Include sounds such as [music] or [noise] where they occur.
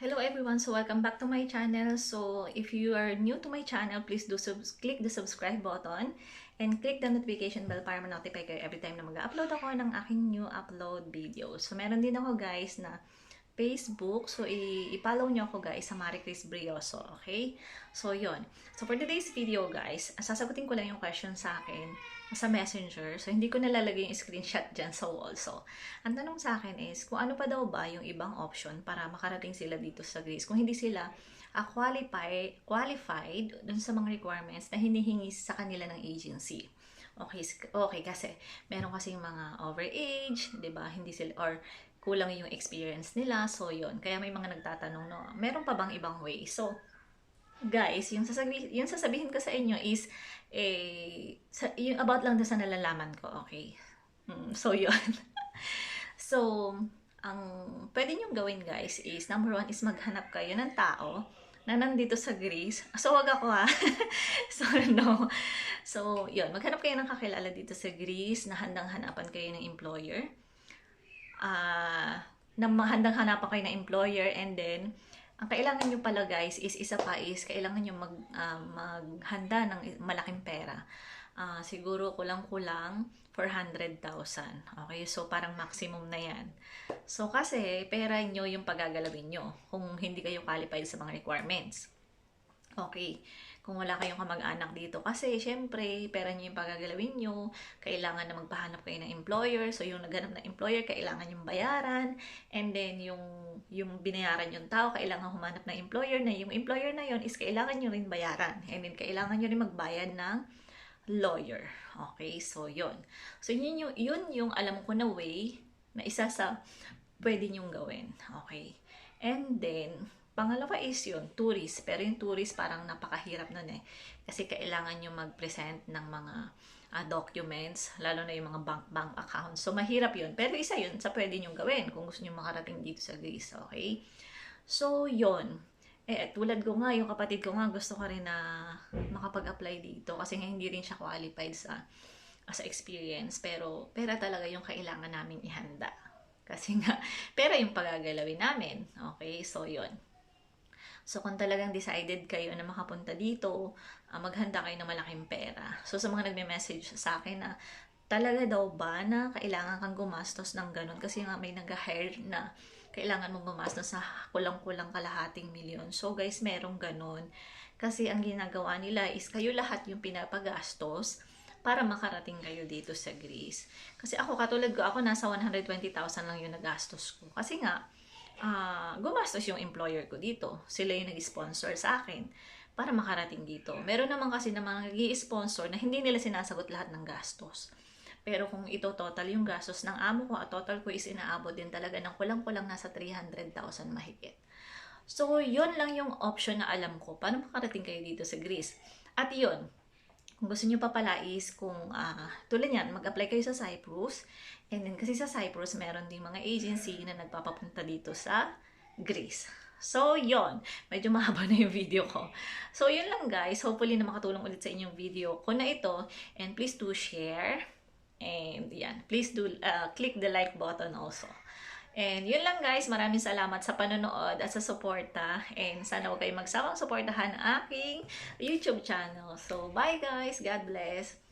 Hello everyone, so welcome back to my channel. So if you are new to my channel, please do click the subscribe button and click the notification bell para ma-notify kayo every time na mag-upload ako ng aking new upload videos. So meron din ako guys na Facebook. So i-follow nyo ako guys sa Marie Chris Brioso, okay? So yon. So for today's video guys, sasagutin ko lang yung question sa akin sa messenger. So, hindi ko nalalagay yung screenshot dyan sa wall. So, ang tanong sa akin is, kung ano pa daw ba yung ibang option para makarating sila dito sa Greece. Kung hindi sila uh, qualify, qualified dun sa mga requirements na hinihingi sa kanila ng agency. Okay, okay kasi meron kasing mga overage, 'di ba? Hindi sila or kulang yung experience nila. So, yon Kaya may mga nagtatanong, no, meron pa bang ibang way? So, guys, yung sasabihin, yung sasabihin ko sa inyo is, eh, sa, yung about lang sa nalalaman ko, okay? Mm, so, [laughs] yun. so, ang pwede nyo gawin, guys, is, number one, is maghanap kayo ng tao na nandito sa Greece. So, wag ako ha. [laughs] so, no. So, yun. Maghanap kayo ng kakilala dito sa Greece na handang-hanapan kayo ng employer. Ah, uh, na handang-hanapan kayo ng employer and then, ang kailangan nyo pala guys is isa pa is kailangan nyo mag, uh, maghanda ng malaking pera. Uh, siguro kulang-kulang 400,000. Okay, so parang maximum na yan. So kasi pera nyo yung pagagalawin nyo kung hindi kayo qualified sa mga requirements. Okay kung wala kayong kamag-anak dito. Kasi, syempre, pera nyo yung pagagalawin nyo, kailangan na magpahanap kayo ng employer. So, yung naghanap ng employer, kailangan yung bayaran. And then, yung, yung binayaran yung tao, kailangan humanap ng employer na yung employer na yon is kailangan nyo rin bayaran. And then, kailangan nyo rin magbayad ng lawyer. Okay, so yon So, yun yung, yun yung alam ko na way na isa sa pwede nyong gawin. Okay. And then, Pangalawa is yun, tourist. Pero yung tourist parang napakahirap nun eh. Kasi kailangan nyo mag-present ng mga uh, documents, lalo na yung mga bank-bank accounts. So, mahirap yun. Pero isa yun sa pwede nyo gawin kung gusto nyo makarating dito sa Greece. Okay? So, yun. Eh, tulad ko nga, yung kapatid ko nga, gusto ko rin na makapag-apply dito kasi nga hindi rin siya qualified sa sa experience. Pero, pera talaga yung kailangan namin ihanda. Kasi nga, [laughs] pera yung pagagalawin namin. Okay? So, yun. So, kung talagang decided kayo na makapunta dito, uh, maghanda kayo ng malaking pera. So, sa mga nagme-message sa akin na talaga daw ba na kailangan kang gumastos ng ganun? Kasi nga may nag-hire na kailangan mong gumastos sa kulang-kulang kalahating milyon. So, guys, merong ganun. Kasi ang ginagawa nila is kayo lahat yung pinapagastos para makarating kayo dito sa Greece. Kasi ako, katulad ko, ako nasa 120,000 lang yung nagastos ko. Kasi nga, uh, gumastos yung employer ko dito. Sila yung nag-sponsor sa akin para makarating dito. Meron naman kasi na mga nag-sponsor na hindi nila sinasagot lahat ng gastos. Pero kung ito total yung gastos ng amo ko, at total ko is inaabot din talaga ng kulang-kulang nasa 300,000 mahigit. So, yun lang yung option na alam ko. Paano makarating kayo dito sa Greece? At yun, kung gusto nyo pa pala is kung uh, tulad yan, mag-apply kayo sa Cyprus. And then kasi sa Cyprus, meron din mga agency na nagpapapunta dito sa Greece. So, yon Medyo [laughs] mahaba na yung video ko. So, yun lang guys. Hopefully na makatulong ulit sa inyong video ko na ito. And please do share. And yan. Please do uh, click the like button also. And yun lang guys, maraming salamat sa panonood at sa suporta. And sana huwag kayong magsawang suportahan ang aking YouTube channel. So bye guys, God bless!